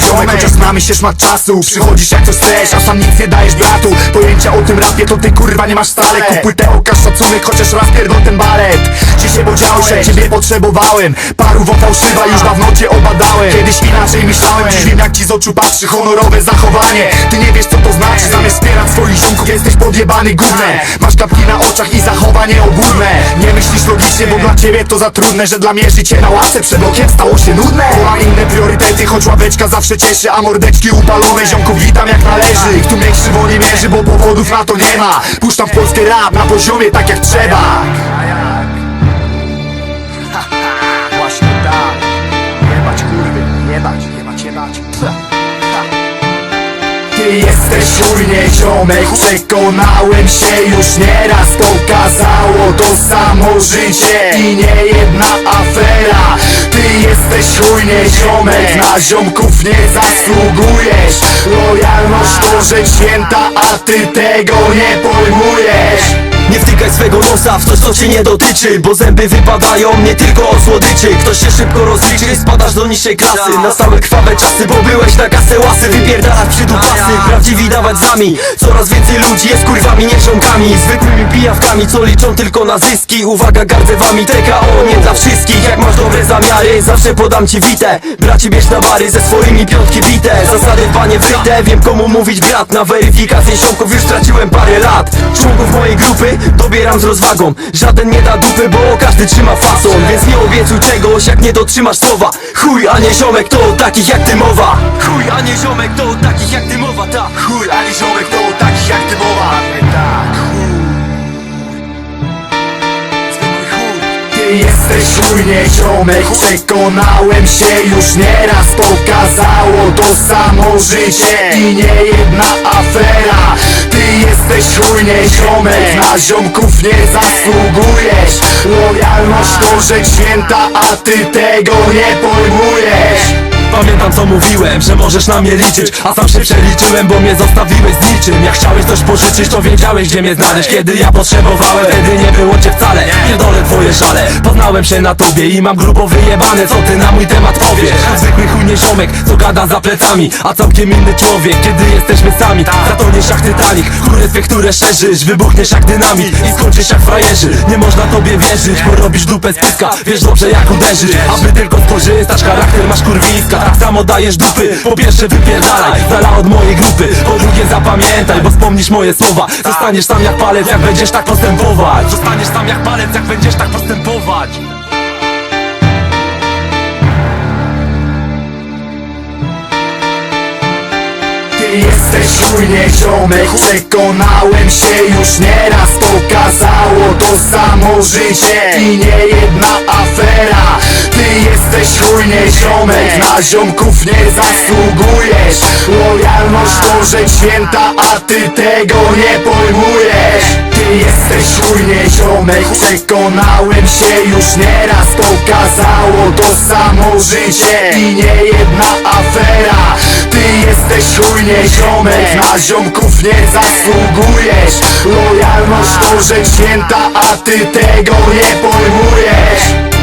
ziomek Chociaż znamy się szmat czasu. Przychodzisz jak coś chcesz, a sam nic nie dajesz bratu. Pojęcia o tym rapie to ty kurwa nie masz wcale. Kup płytę, okaż szacunek, chociaż raz pierdol ten balet Dzisiaj podziałeś, że ciebie potrzebowałem? Paru fałszywa, już dawno cię obadałem. Kiedyś inaczej myślałem, dziś wiem jak ci z oczu patrzy Honorowe zachowanie, ty nie wiesz co to znaczy Zamiast wspierać swoich ziomków, jesteś podjebany gównem. Masz klapki na oczach i zachowanie obłudne Nie myślisz logicznie, bo dla ciebie to za trudne Że dla mnie życie na łasce przed okiem stało się nudne. Bo mam inne priorytety, choć ławeczka zawsze cieszy A mordeczki upalone, ziomków witam jak należy. Ich tu mnie krzywo nie mierzy, bo powodów na to nie ma. Puszczam w Polskę rap na poziomie tak jak trzeba. Właśnie tak Jebać kurwy, jebać, jebać, jebać ty jesteś chujnie ziomek. Przekonałem się już nieraz. Pokazało to samo życie I nie jedna afera jesteś chujnie ziomek. Na ziomków nie zasługujesz. Lojalność to rzecz święta A ty tego nie pojmujesz swego nosa w coś co cię nie dotyczy Bo zęby wypadają nie tylko o słodyczy. Ktoś się szybko rozliczy, spadasz do niższej klasy. Na stałe krwawe czasy, bo byłeś na kasę łasy. Wypierdalać przydupasy, prawdziwi dawać zami Coraz więcej ludzi jest kurwami, nie żonkami Zwykłymi pijawkami, co liczą tylko na zyski. Uwaga, gardzę wami, TKO nie dla wszystkich. Jak masz dobre zamiary, zawsze podam ci witę Braci bierz na bary ze swoimi piątki bite. Zasady w banie wiem komu mówić brat. Na weryfikację ziomków już straciłem parę lat. Członków mojej grupy dobieram z rozwagą. Żaden nie da dupy, bo każdy trzyma fason. Więc nie obiecuj czegoś, jak nie dotrzymasz słowa. Chuj, a nie ziomek, to o takich jak ty mowa. Chuj, a nie ziomek, to o takich jak ty mowa, ta Chuj, ani ziomek to o takich jak ty mowa. Tak, chuj. Ty jesteś chujnie ziomek. Przekonałem się już nieraz Pokazało to samo życie I nie jedna afera jesteś chujnie ziomek. Na ziomków nie zasługujesz. Lojalność to rzecz święta A ty tego nie pojmujesz. Pamiętam co mówiłem, że możesz na mnie liczyć. A sam się przeliczyłem, bo mnie zostawiłeś z niczym. Jak chciałeś coś pożyczyć, to wiedziałeś gdzie mnie znaleźć. Kiedy ja potrzebowałem, wtedy nie było cię wcale twoje żale, poznałem się na tobie I mam grubo wyjebane, co ty na mój temat powiesz? Zwykły chuj nie ziomek, co gada za plecami. A całkiem inny człowiek, kiedy jesteśmy sami. Zatoniesz jak Titanic, kurestwie, które szerzysz Wybuchniesz jak dynamit. I skończysz jak frajerzy. Nie można tobie wierzyć, bo robisz dupę z pyska Wiesz dobrze jak uderzysz, aby tylko skorzystasz Charakter masz kurwiska, tak samo dajesz dupy. Po pierwsze wypierdalaj, dala od mojej grupy. Po drugie zapamiętaj, bo wspomnisz moje słowa. Zostaniesz tam jak palec, jak będziesz tak postępować. Zostaniesz tam jak palec, jak będziesz tak postępować. Ty jesteś chujnie ziomek Przekonałem się już nieraz. Pokazało to samo życie I nie jedna afera jesteś chujnie ziomek Na ziomków nie zasługujesz. Lojalność to rzecz święta A ty tego nie pojmujesz. Ty jesteś chujnie ziomek Przekonałem się już nieraz Pokazało to samo życie. I nie jedna afera. Ty jesteś chujnie ziomek Na ziomków nie zasługujesz. Lojalność to rzecz święta A ty tego nie pojmujesz